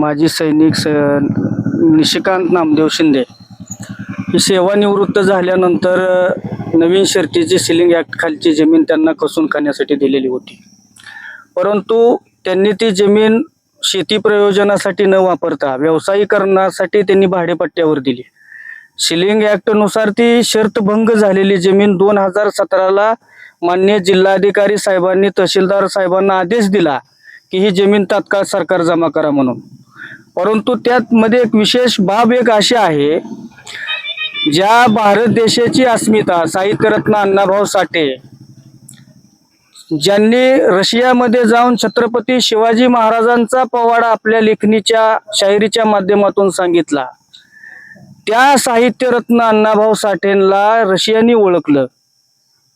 माजी सैनिक स निशिकांत नामदेव शिंदे. ही सेवानिवृत्त झाल्यानंतर नवीन शर्तीची सिलिंग ॲक्ट खालची जमीन त्यांना कसून खाण्यासाठी दिलेली होती. परंतु त्यांनी ती जमीन शेती प्रयोजनासाठी न वापरता व्यावसायिकरणासाठी त्यांनी भाडेपट्ट्यावर दिली. सिलिंग ॲक्टनुसार ती शर्तभंग झालेली जमीन दोन हजार सतराला मान्य जिल्हाधिकारी साहेबांनी तहसीलदार साहेबांना आदेश दिला की ही जमीन तात्काळ सरकार जमा करा म्हणून. परंतु त्यात मध्ये एक विशेष बाब एक अशी आहे ज्या भारत देशाची अस्मिता साहित्यरत्न अण्णाभाऊ साठे ज्यांनी रशियामध्ये जाऊन छत्रपती शिवाजी महाराजांचा पवाडा आपल्या लेखणीच्या शाहिरीच्या माध्यमातून सांगितला. त्या साहित्यरत्न अण्णाभाऊ साठेंना रशियानी ओळखलं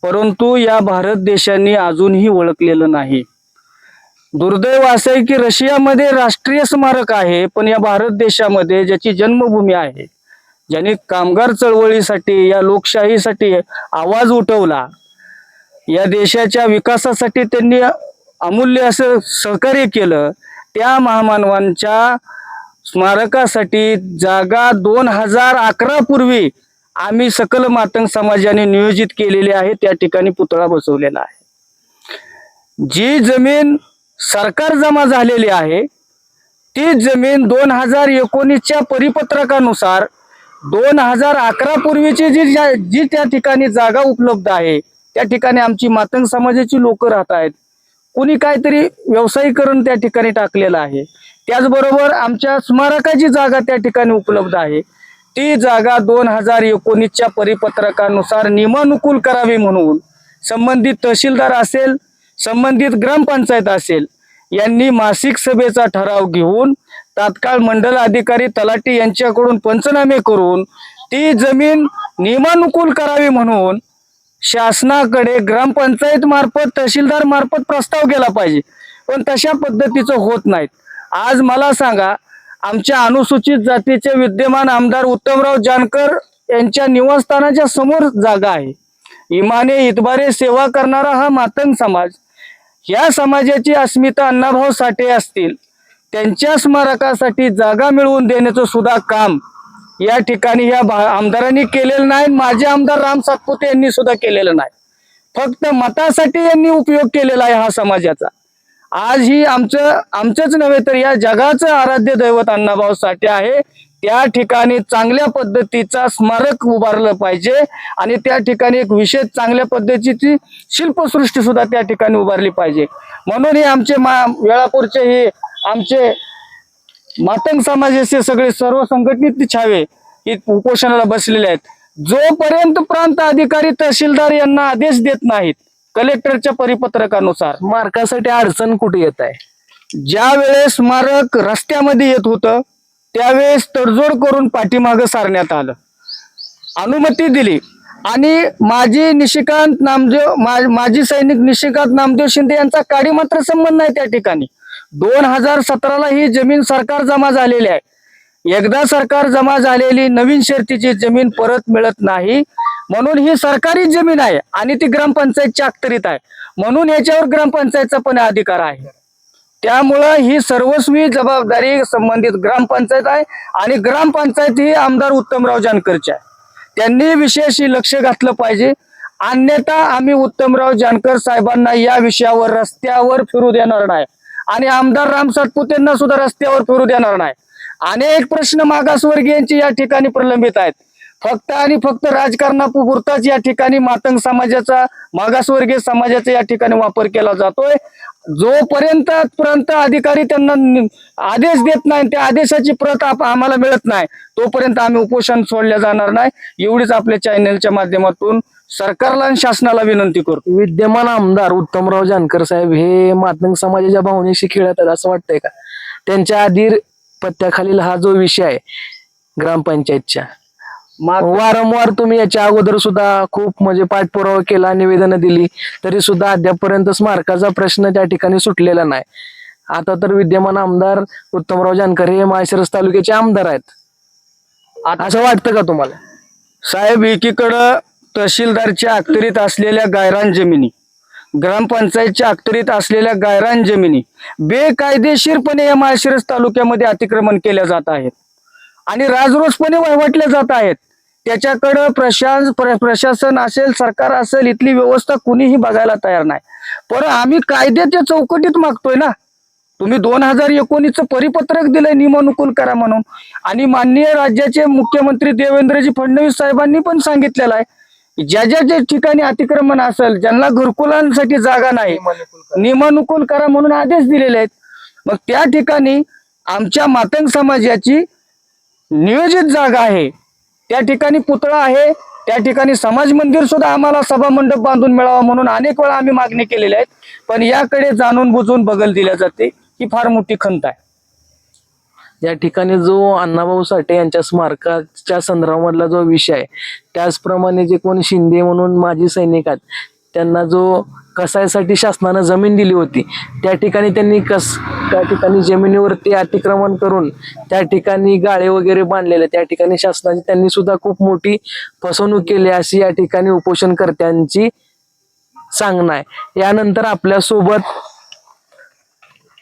परंतु या भारत देशाने अजूनही ओळखलेलं नाही. दुर्दैव असं आहे की रशियामध्ये राष्ट्रीय स्मारक आहे पण या भारत देशामध्ये ज्याची जन्मभूमी आहे ज्यांनी कामगार चळवळीसाठी या लोकशाहीसाठी आवाज उठवला या देशाच्या विकासासाठी त्यांनी अमूल्य असं सहकार्य केलं त्या महामानवांच्या स्मारकासाठी जागा दोन हजार अकरा पूर्वी आम्ही सकल मातंग समाजाने नियोजित केलेली आहे त्या ठिकाणी पुतळा बसवलेला आहे. जी जमीन सरकार जमा झालेली आहे. ती जमीन दोन हजार एकोणीसच्या परिपत्रकानुसार दोन हजार अकरा पूर्वीची जी जी त्या ठिकाणी जागा उपलब्ध आहे त्या ठिकाणी आमची मातंग समाजाची लोक राहत आहेत. कुणी काहीतरी व्यवसायीकरण त्या ठिकाणी टाकलेलं आहे. त्याचबरोबर आमच्या स्मारकाची जागा त्या ठिकाणी उपलब्ध आहे. ती जागा दोन हजार एकोणीसच्या परिपत्रकानुसार नियमानुकूल करावी म्हणून संबंधित तहसीलदार असेल संबंधित ग्रामपंचायत असेल यांनी मासिक सभेचा ठराव घेऊन तात्काळ मंडल अधिकारी तलाठी यांच्याकडून पंचनामे करून ती जमीन नियमानुकूल करावी म्हणून शासनाकडे ग्रामपंचायत मार्फत तहसीलदार मार्फत प्रस्ताव केला पाहिजे. पण तशा पद्धतीचं होत नाहीत. आज मला सांगा आमच्या अनुसूचित जातीचे विद्यमान आमदार उत्तमराव जानकर यांच्या निवासस्थानाच्या समोर जागा आहे. इमाने इतबारे सेवा करणारा हा मातंग समाज या समाजाची अस्मिता अण्णाभाऊ साठे असतील त्यांच्या स्मारकासाठी जागा मिळवून देण्याचं सुद्धा काम या ठिकाणी या आमदारांनी केलेलं नाही माझे आमदार राम सातपुते यांनी सुद्धा केलेलं नाही. फक्त मतासाठी यांनी उपयोग केलेला आहे हा समाजाचा. आज ही आमचं आमचंच नव्हे तर या जगाचं आराध्य दैवत अण्णाभाऊ साठे आहे. त्या ठिकाणी चांगल्या पद्धतीचा स्मारक उभारलं पाहिजे आणि त्या ठिकाणी एक विशेष चांगल्या पद्धतीची शिल्पसृष्टी सुद्धा त्या ठिकाणी उभारली पाहिजे. म्हणून हे आमचे मा वेळापूरचे हे आमचे मातंग समाजाचे सगळे सर्व संघटनित छावे हे उपोषणाला बसलेले आहेत. जोपर्यंत प्रांत अधिकारी तहसीलदार यांना आदेश देत नाहीत कलेक्टरच्या परिपत्रकानुसार. मार्कासाठी अडचण कुठे येत आहे? ज्या वेळेस स्मारक रस्त्यामध्ये येत होतं त्यावेळेस तडजोड करून पाठीमागं सारण्यात आलं. अनुमती दिली. आणि माजी निशिकांत नामदेव माजी सैनिक निशिकांत नामदेव शिंदे यांचा काडी मात्र संबंध नाही त्या ठिकाणी. दोन हजार सतराला ही जमीन सरकार जमा झालेली आहे. एकदा सरकार जमा झालेली नवीन शर्तीची जमीन परत मिळत नाही. म्हणून ही सरकारी जमीन आहे आणि ती ग्रामपंचायतच्या अखतरीत आहे. म्हणून याच्यावर ग्रामपंचायतचा पण अधिकार आहे. त्यामुळं ही सर्वस्वी जबाबदारी संबंधित ग्रामपंचायत आहे आणि ग्रामपंचायत ही आमदार उत्तमराव जानकरची आहे. त्यांनी विशेष लक्ष घातलं पाहिजे. अन्यथा आम्ही उत्तमराव जानकर साहेबांना या विषयावर रस्त्यावर फिरू देणार नाही. आणि आमदार राम सातपुतेंना सुद्धा रस्त्यावर फिरू देणार नाही. अनेक प्रश्न मागासवर्गीयांची या ठिकाणी प्रलंबित आहेत. फक्त आणि फक्त राजकारणापुरताच या ठिकाणी मातंग समाजाचा मागासवर्गीय समाजाचा या ठिकाणी वापर केला जातोय. जोपर्यंत पर्यंत अधिकारी त्यांना आदेश देत नाही त्या आदेशाची प्रत आम्हाला मिळत नाही तोपर्यंत आम्ही उपोषण सोडल्या जाणार नाही. एवढीच आपल्या चॅनलच्या माध्यमातून सरकारला आणि शासनाला विनंती करतो. विद्यमान आमदार उत्तमराव जानकर साहेब हे मातंग समाजाच्या भावनेशी खेळत असं वाटतंय का? त्यांच्या आधीर पत्त्याखालील हा जो विषय आहे ग्रामपंचायतच्या वारंवार तुम्ही याच्या अगोदर सुद्धा खूप म्हणजे पाठपुरावा केला निवेदनं दिली तरी सुद्धा अद्यापपर्यंत स्मारकाचा प्रश्न त्या ठिकाणी सुटलेला नाही. आता तर विद्यमान आमदार उत्तमराव जानकर हे माळशिरस तालुक्याचे आमदार आहेत. असं वाटतं का तुम्हाला? साहेब एकीकडं तहसीलदारच्या अखत्यारीत असलेल्या गायरान जमिनी ग्रामपंचायतच्या अखत्यारीत असलेल्या गायरान जमिनी बेकायदेशीरपणे या माळशिरस तालुक्यामध्ये अतिक्रमण केल्या जात आहेत. आणि राजरोसपणे वहिवाटल्या जात आहेत. त्याच्याकडं प्रशासन प्र- प्रशासन असेल सरकार असेल इथली व्यवस्था कुणीही बघायला तयार नाही. पण आम्ही कायद्याच्या चौकटीत मागतोय ना? तुम्ही दोन हजार एकोणीसचं परिपत्रक दिलंय नियमानुकूल करा म्हणून. आणि माननीय राज्याचे मुख्यमंत्री देवेंद्रजी फडणवीस साहेबांनी पण सांगितलेलं आहे. ज्या ज्या ज्या ठिकाणी अतिक्रमण असेल ज्यांना घरकुलांसाठी जागा नाही नियमानुकूल करा म्हणून आदेश दिलेले आहेत. मग त्या ठिकाणी आमच्या मातंग समाजाची नियोजित जागा आहे. त्या ठिकाणी पुतळा आहे. त्या ठिकाणी समाज मंदिर सुद्धा आम्हाला सभा मंडप बांधून मिळावा म्हणून अनेक वेळा आम्ही मागणी केलेल्या आहेत पण याकडे जाणून बुजून बगल दिल्या जाते ही फार मोठी खंत आहे. या ठिकाणी जो अण्णाभाऊ साठे यांच्या स्मारकाच्या संदर्भामधला जो विषय आहे त्याचप्रमाणे जे कोण शिंदे म्हणून माजी सैनिक आहेत त्यांना जो कसायसाठी शासनानं जमीन दिली होती. त्या ठिकाणी त्यांनी कस त्या ठिकाणी जमिनीवरती अतिक्रमण करून त्या ठिकाणी गाळे वगैरे बांधलेले त्या ठिकाणी शासनाची त्यांनी सुद्धा खूप मोठी फसवणूक केली अशी या ठिकाणी उपोषणकर्त्यांची सांगणं आहे. यानंतर आपल्यासोबत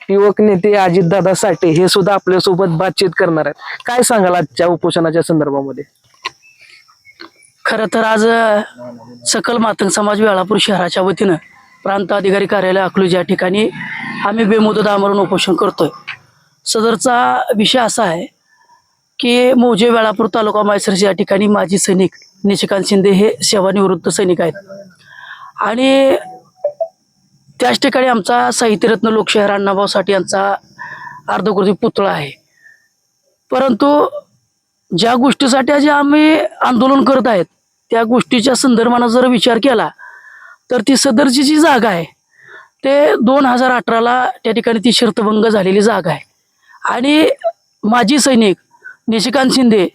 युवक नेते अजितदादा साठे हे सुद्धा आपल्यासोबत बातचीत करणार आहेत. काय सांगाल आजच्या उपोषणाच्या संदर्भामध्ये? खरं तर आज सकल मातंग समाज वेळापूर शहराच्या वतीनं प्रांत अधिकारी कार्यालय अकलूज या ठिकाणी आम्ही बेमुदत आमरण उपोषण करतोय. सदरचा विषय असा आहे की मौजे वेळापूर तालुका मायसरस या ठिकाणी माजी सैनिक निशिकांत शिंदे हे सेवानिवृत्त सैनिक आहेत. आणि त्याच ठिकाणी आमचा साहित्यरत्न लोकशाहीर अण्णाभाऊ साठे यांचा अर्धकृती पुतळा आहे. परंतु ज्या गोष्टीसाठी जे आम्ही आंदोलन करत आहेत त्या गोष्टीच्या संदर्भानं जर विचार केला तर ती सदरची जी जागा आहे ते दोन हजार अठराला त्या ठिकाणी ती शर्तभंग झालेली जागा आहे. आणि माजी सैनिक निशिकांत शिंदे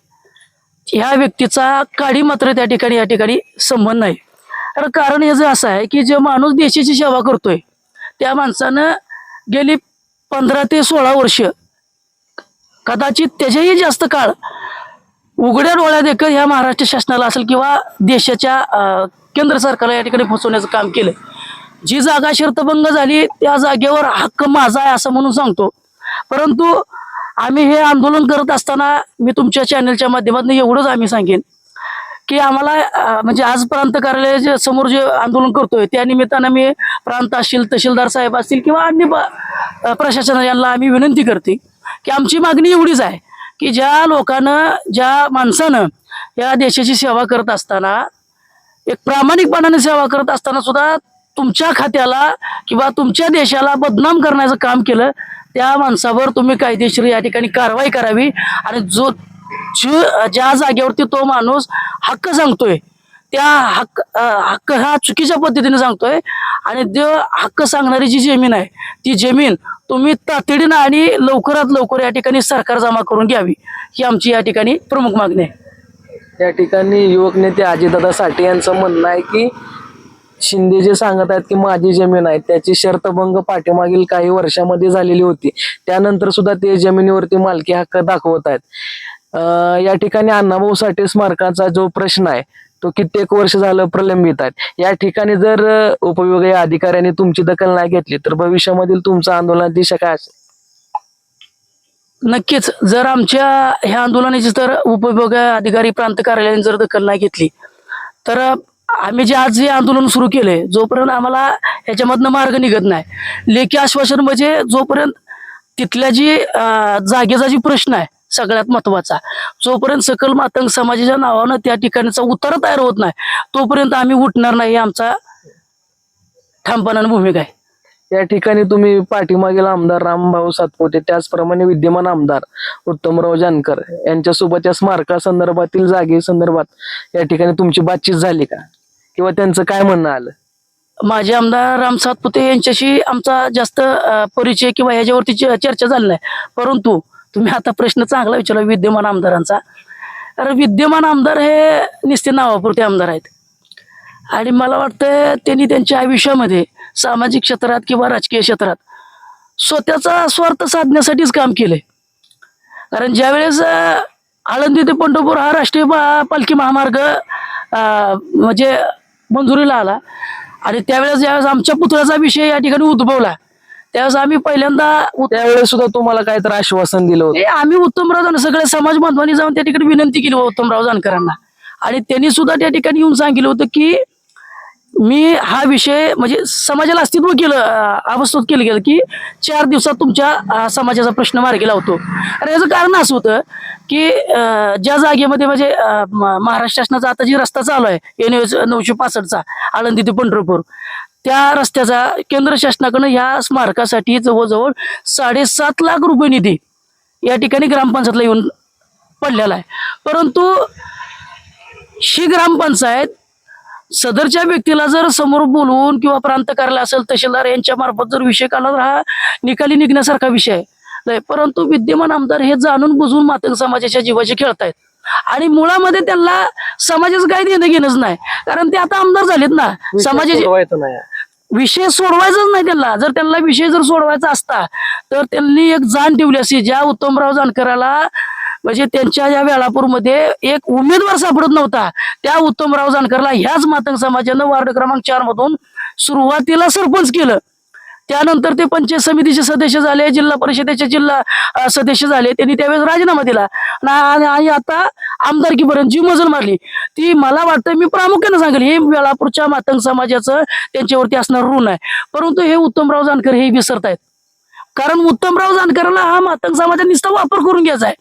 ह्या व्यक्तीचा काडी मात्र त्या ठिकाणी या ठिकाणी संबंध नाही. तर कारण याचं असं आहे की जे माणूस देशाची सेवा करतोय त्या माणसानं गेली पंधरा ते सोळा वर्ष कदाचित त्याच्याही जास्त काळ उघड्या डोळ्या देखत ह्या महाराष्ट्र शासनाला असेल किंवा देशाच्या केंद्र सरकारला या ठिकाणी फसवण्याचं काम केलं जी जागा शर्तभंग झाली त्या जागेवर हक्क माझा आहे असं म्हणून सांगतो. परंतु आम्ही हे आंदोलन करत असताना मी तुमच्या चॅनलच्या माध्यमातून एवढंच आम्ही सांगेन की आम्हाला म्हणजे आज प्रांत कार्यालयाच्या समोर जे आंदोलन करतोय त्या निमित्तानं मी प्रांत असतील तहसीलदार साहेब असतील किंवा अन्य प्रशासन यांना आम्ही विनंती करते की आमची मागणी एवढीच आहे की ज्या लोकांनं ज्या माणसानं या देशाची सेवा करत असताना एक प्रामाणिकपणाने सेवा करत असताना सुद्धा तुमच्या खात्याला किंवा तुमच्या देशाला बदनाम करण्याचं काम केलं त्या माणसावर तुम्ही कायदेशीर या ठिकाणी कारवाई करावी. आणि जो ज्या जागेवरती तो माणूस हक्क सांगतोय त्या हक्क हक्क हा चुकीच्या पद्धतीने सांगतोय. आणि ते हक्क सांगणारी जी जमीन आहे ती जमीन तुम्ही तातडीनं आणि लवकरात लवकर या ठिकाणी सरकार जमा करून घ्यावी ही आमची या ठिकाणी प्रमुख मागणी आहे. या ठिकाणी युवक नेते अजितदादा साठे यांचं म्हणणं आहे की शिंदे जे सांगत आहेत की माझी जमीन आहे त्याची शर्तभंग पाठीमागील काही वर्षामध्ये झालेली होती. त्यानंतर सुद्धा ते जमिनीवरती मालकी हक्क दाखवत आहेत. या ठिकाणी अण्णाभाऊ साठे स्मारकाचा जो प्रश्न आहे तो कित्येक वर्ष झालं प्रलंबित आहे. या ठिकाणी जर उपविभागीय अधिकाऱ्यांनी तुमची दखल नाही घेतली तर भविष्यामधील तुमचं आंदोलन दिशा काय असेल? नक्कीच. जर आमच्या ह्या आंदोलनाची तर उपविभागीय अधिकारी प्रांत कार्यालयाने जर दखल नाही घेतली तर आम्ही जे आज जे आंदोलन सुरू केले जोपर्यंत आम्हाला ह्याच्यामधनं मार्ग निघत नाही. लेखी आश्वासन म्हणजे जोपर्यंत तिथल्या जी जागेचा जी प्रश्न आहे सगळ्यात महत्त्वाचा. जोपर्यंत सकल मातंग समाजाच्या नावानं त्या ठिकाणचा उतारा तयार होत नाही तोपर्यंत आम्ही उठणार नाही आमचा ठामपणानं भूमिका आहे. या ठिकाणी तुम्ही पाठीमागील आमदार रामभाऊ सातपुते त्याचप्रमाणे विद्यमान आमदार उत्तमराव जानकर यांच्यासोबत या स्मारका संदर्भातील जागे संदर्भात या ठिकाणी तुमची बातचीत झाली का? किंवा त्यांचं काय म्हणणं आलं? माझे आमदार राम सातपुते यांच्याशी आमचा जास्त अ, परिचय किंवा ह्याच्यावरती च- चर्चा झाली नाही. परंतु तुम्ही आता प्रश्न चांगला विचारला विद्यमान आमदारांचा. कारण विद्यमान आमदार हे निस्ते नावापुरते आमदार आहेत. आणि मला वाटतं त्यांनी त्यांच्या आयुष्यामध्ये सामाजिक क्षेत्रात किंवा राजकीय क्षेत्रात स्वतःचा स्वार्थ साधण्यासाठीच काम केलंय. कारण ज्यावेळेस आळंदी ते पंढरपूर हा राष्ट्रीय पा- पालखी महामार्ग म्हणजे मंजुरीला आला आणि त्यावेळेस ज्यावेळेस आमच्या पुतळ्याचा विषय या ठिकाणी उद्भवला त्यावेळेस आम्ही पहिल्यांदा त्यावेळेस सुद्धा तुम्हाला काय तर आश्वासन दिलं होतं. हे आम्ही उत्तमराव जानकर सगळे समाज बांधवांनी जाऊन त्या ठिकाणी विनंती केली उत्तमराव जानकरांना. आणि त्यांनी सुद्धा त्या ठिकाणी येऊन सांगितलं होतं की मी हा विषय म्हणजे समाजाला अस्तित्व केलं अवस्थित केलं गेलं की चार दिवसात तुमच्या समाजाचा प्रश्न मार्गी लावतो. आणि याचं कारण असं होतं की ज्या जागेमध्ये म्हणजे महाराष्ट्र शासनाचा आता जी रस्ता चालू आहे एन एस नऊशे पासष्टचा आळंदी ते पंढरपूर त्या रस्त्याचा केंद्र शासनाकडनं ह्या स्मारकासाठी जवळजवळ साडेसात लाख रुपये निधी या ठिकाणी ग्रामपंचायतला येऊन पडलेला आहे. परंतु ही ग्रामपंचायत सदरच्या व्यक्तीला जर समोर बोलवून किंवा प्रांत कार्यालय असेल तहसीलदार यांच्या मार्फत जर विषय काढला तर हा निकाली निघण्यासारखा विषय आहे. नाही, परंतु विद्यमान आमदार हे जाणून बुजून मातंग समाजाच्या जीवाचे खेळतायत. आणि मुळामध्ये त्यांना समाजाचं काही देणं घेणंच नाही. कारण ते आता आमदार झालेत ना. समाजाचे विषय सोडवायचाच नाही त्यांना. जर त्यांना विषय जर सोडवायचा असता तर त्यांनी एक जाण ठेवली असती ज्या उत्तमराव जानकराला म्हणजे त्यांच्या या वेळापूरमध्ये एक उमेदवार सापडत नव्हता. त्या उत्तमराव जानकरला ह्याच मातंग समाजानं वार्ड क्रमांक चार मधून सुरुवातीला सरपंच केलं. त्यानंतर ते पंचायत समितीचे सदस्य झाले जिल्हा परिषदेचे जिल्हा सदस्य झाले. त्यांनी त्यावेळेस राजीनामा दिला. आणि आणि आता आमदारकीपर्यंत जी मजल मारली. ती मला वाटतं मी प्रामुख्याने सांगेल हे वेळापूरच्या मातंग समाजाचं त्यांच्यावरती असणार ऋण आहे. परंतु हे उत्तमराव जानकर हे विसरतायत. कारण उत्तमराव जानकरला हा मातंग समाजात नुसता वापर करून घ्यायचा आहे.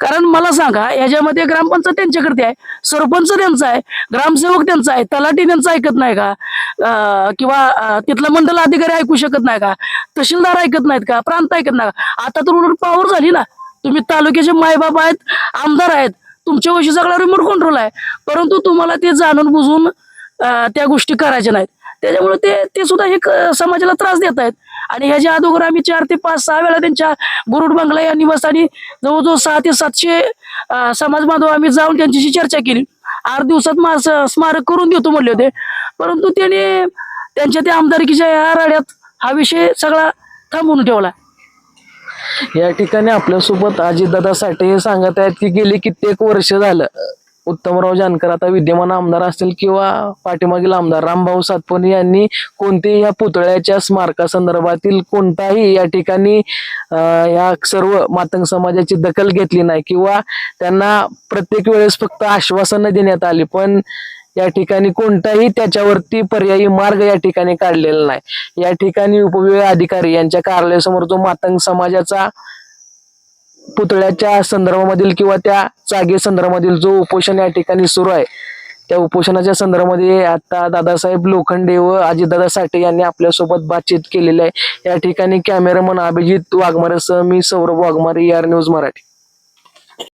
कारण मला सांगा याच्यामध्ये ग्रामपंचायत त्यांच्याकडे आहे सरपंच त्यांचा आहे ग्रामसेवक त्यांचा आहे तलाठी त्यांचं ऐकत नाही का? किंवा तिथलं तिथला मंडल अधिकारी ऐकू शकत नाही का? तहसीलदार ऐकत नाहीत का? प्रांत ऐकत नाही का? आता तर उलट पॉवर झाली ना. तुम्ही तालुक्याचे मायबाप आहेत आमदार आहेत तुमच्या वशी सगळा रिमोट कंट्रोल आहे. परंतु तुम्हाला ते जाणून बुजून त्या गोष्टी करायच्या नाहीत. त्याच्यामुळे ते ते सुद्धा हे समाजाला त्रास देत आहेत. आणि ह्याच्या अगोदर आम्ही चार ते पाच सहा वेळा त्यांच्या गुरुड बंगला या निवासस्थानी जवळजवळ सहा ते सातशे समाज बांधव आम्ही जाऊन त्यांच्याशी चर्चा केली. आठ दिवसात मा स्मारक करून देतो म्हणले होते. परंतु त्यांनी त्यांच्या त्या आमदारकीच्या या राड्यात हा विषय सगळा थांबवून ठेवला. या ठिकाणी आपल्यासोबत अजितदादा साठे हे सांगत आहेत की गेली कित्येक वर्ष झालं. उत्तमराव जानकर आता विद्यमान आमदार असतील किंवा पाठीमागील आमदार रामभाऊ सातपुणे यांनी कोणतेही या पुतळ्याच्या स्मारकासंदर्भातील कोणताही या ठिकाणी या सर्व मातंग समाजाची दखल घेतली नाही किंवा त्यांना प्रत्येक वेळेस फक्त आश्वासनं देण्यात आली पण या ठिकाणी कोणताही त्याच्यावरती पर्यायी मार्ग या ठिकाणी काढलेला नाही. या ठिकाणी उपविभाग अधिकारी यांच्या कार्यालयासमोर जो मातंग समाजाचा पुतळ्याच्या संदर्भामधील किंवा त्या जागे संदर्भामधील जो उपोषण या ठिकाणी सुरू आहे त्या उपोषणाच्या संदर्भामध्ये आता दादासाहेब लोखंडे व अजितदादा साठे यांनी आपल्यासोबत बातचीत केलेली आहे. या ठिकाणी कॅमेरामन अभिजित वाघमारेसह मी सौरभ वाघमारे यार न्यूज मराठी.